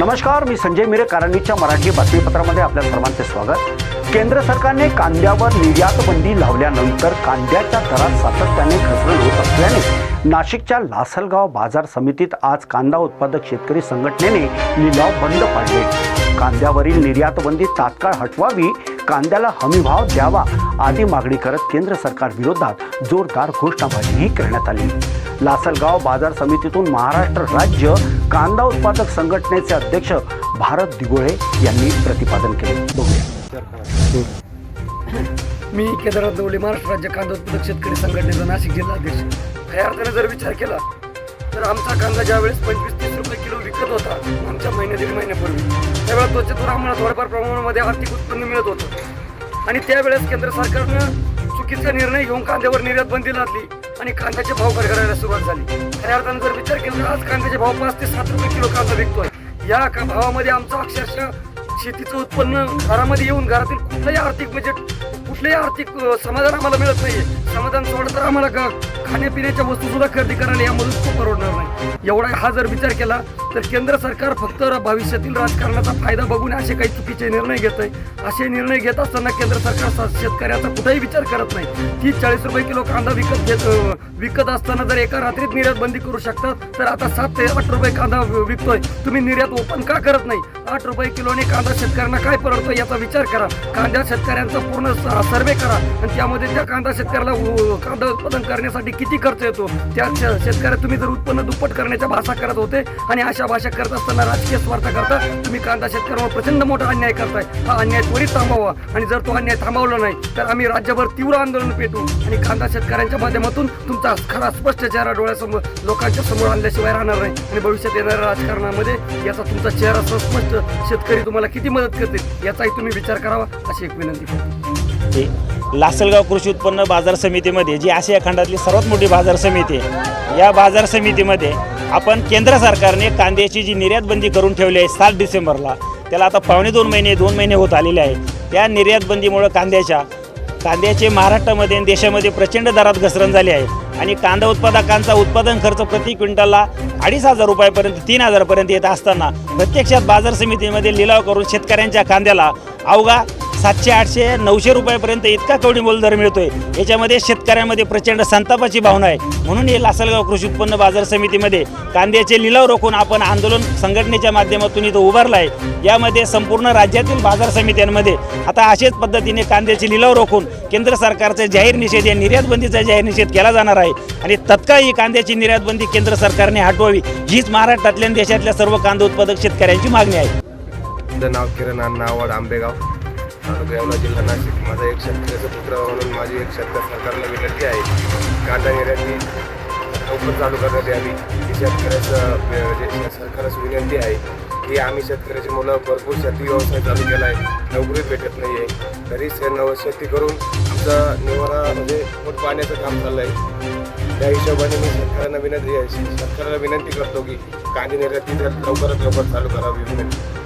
नमस्कार मी संजय मिरे कारणीच्या मराठी बातमीपत्रामध्ये आपल्या सर्वांचे स्वागत. केंद्र सरकारने कांद्यावर निर्यात बंदी लावल्यानंतर कांद्याच्या दरात सातत्याने घसरण होत असल्याने नाशिकच्या लासलगाव बाजार समितीत आज कांदा उत्पादक शेतकरी संघटनेने लिलाव बंद पाडले. कांद्यावरील निर्यातबंदी तात्काळ हटवावी कांद्याला हमीभाव द्यावा आदी मागणी करत केंद्र सरकार विरोधात जोरदार घोषणाबाजीही करण्यात आली. लासलगाव बाजार समितीतून महाराष्ट्र राज्य कांदा उत्पादक संघटनेचे अध्यक्ष भारत दिगोळे यांनी प्रतिपादन केले. बघूया. मी केदारनाथ दवले महाराष्ट्र राज्य कांदा उत्पादक शेतकरी संघटनेचा नाशिक जिल्हा अध्यक्ष या अर्थाने जर विचार केला तर आमचा कांदा ज्यावेळेस पंचवीस तीस रुपये किलो विकत होता. आमच्या महिने दीड महिन्यापूर्वी. त्यावेळेस त्वचेतून आम्हाला थोड्याफार प्रमाणामध्ये आर्थिक उत्पन्न मिळत होतं. आणि त्यावेळेस केंद्र सरकारनं चुकीचा निर्णय घेऊन कांद्यावर निर्यात बंदी लादली आणि कांद्याचे भाव करायला सुरुवात झाली. खऱ्या अर्थाने जर विचार केला तर आज कांद्याचे भाव पाच ते सात रुपये किलो कांदा विकतोय. या का भावामध्ये आमचं अक्षरशः शेतीचं उत्पन्न घरामध्ये येऊन घरातील कुठलंही आर्थिक बजेट कुठलंही आर्थिक समाधान आम्हाला मिळत नाहीये. समाधान सोडलं तर आम्हाला खाण्यापिण्याच्या वस्तू सुद्धा खरेदी करायला यामधून खूप एवढा हा जर विचार केला तर केंद्र सरकार फक्त भविष्यातील राजकारणाचा फायदा बघून असे काही चुकीचे निर्णय घेत आहे असे निर्णय घेत असताना केंद्र सरकार शेतकऱ्याचा कुठेही विचार करत नाही. तीस चाळीस रुपये किलो कांदा विकत घेत विकत असताना जर एका रात्रीत निर्यात बंदी करू शकतात तर आता सात ते आठ रुपये कांदा विकतोय. तुम्ही निर्यात ओपन का करत नाही? आठ रुपये किलोने कांदा शेतकऱ्यांना काय परवडतो याचा विचार करा. कांदा शेतकऱ्यांचा पूर्ण सर्वे करा. आणि त्यामध्ये त्या कांदा शेतकऱ्याला कांदा उत्पादन करण्यासाठी किती खर्च येतो? त्या शेतकऱ्या तुम्ही जर उत्पन्न दुप्पट करण्याच्या भाषा करत होते आणि अशा भाषा करत असताना राजकीय स्वार्थ करता तुम्ही कांदा शेतकऱ्यांवर प्रचंड मोठा अन्याय करताय. हा अन्याय त्वरित थांबवा. आणि जर तो अन्याय थांबवला नाही तर आम्ही राज्यभर तीव्र आंदोलन पेटू आणि कांदा शेतकऱ्यांच्या माध्यमातून तुमचा खरा स्पष्ट चेहरा डोळ्यासमोर लोकांच्या समोर आणल्याशिवाय राहणार नाही. आणि भविष्यात येणाऱ्या राजकारणामध्ये याचा तुमचा चेहरा स्पष्ट शेतकरी तुम्हाला किती मदत करतील याचाही तुम्ही विचार करावा अशी एक विनंती करतो. लासलगाव कृषी उत्पन्न बाजार समितीमध्ये जी आशिया खंडातली सर्वात मोठी बाजार समिती आहे या बाजार समितीमध्ये आपण केंद्र सरकारने कांद्याची जी निर्यातबंदी करून ठेवली आहे सात डिसेंबरला त्याला आता पावणे दोन महिने दोन महिने होत आलेले आहे त्या निर्यातबंदीमुळं कांद्याच्या कांद्याचे महाराष्ट्रामध्ये आणि देशामध्ये प्रचंड दरात घसरण झाली आहे. आणि कांदा उत्पादकांचा उत्पादन खर्च प्रति क्विंटलला अडीच हजार रुपयापर्यंत तीन हजारपर्यंत येत असताना प्रत्यक्षात बाजार समितीमध्ये लिलाव करून शेतकऱ्यांच्या कांद्याला अवघा सातशे आठशे नऊशे रुपयापर्यंत इतका कवडी मोलदर मिळतोय. याच्यामध्ये शेतकऱ्यांमध्ये प्रचंड संतापाची भावना आहे. म्हणून हे लासलगाव कृषी उत्पन्न बाजार समितीमध्ये कांद्याचे लिलाव रोखून आपण आंदोलन संघटनेच्या माध्यमातून इथं उभारलं आहे यामध्ये संपूर्ण राज्यातील बाजार समित्यांमध्ये आता अशाच पद्धतीने कांद्याचे लिलाव रोखून केंद्र सरकारचा जाहीर निषेध या निर्यातबंदीचा जाहीर निषेध केला जाणार आहे. आणि तत्काळ ही कांद्याची निर्यातबंदी केंद्र सरकारने हटवावी हीच महाराष्ट्रातल्या देशातल्या सर्व कांदा उत्पादक शेतकऱ्यांची मागणी आहे. नाव किरण आंबेगाव. तालुका जिल्हा नाशिक. माझा एक शेतकऱ्याचा पुत्र म्हणून माझी एक शेतकरी सरकारला विनंती आहे. कांदा निर्याती लवकर चालू करण्यात यावी ही शेतकऱ्याचं म्हणजे सरकारच विनंती आहे की आम्ही शेतकऱ्याची मुलं भरपूर शेती व्यवसाय चालू केला आहे नोकरी भेटत नाही आहे घरी नव शेती करून आमचा निवारा म्हणजे पोट पाण्याचं काम चाललं आहे त्या हिशोबाने मी शेतकऱ्यांना विनंती आहे सरकारला विनंती करतो की कांदे निर्याती लवकरात लवकर चालू करावी विनंती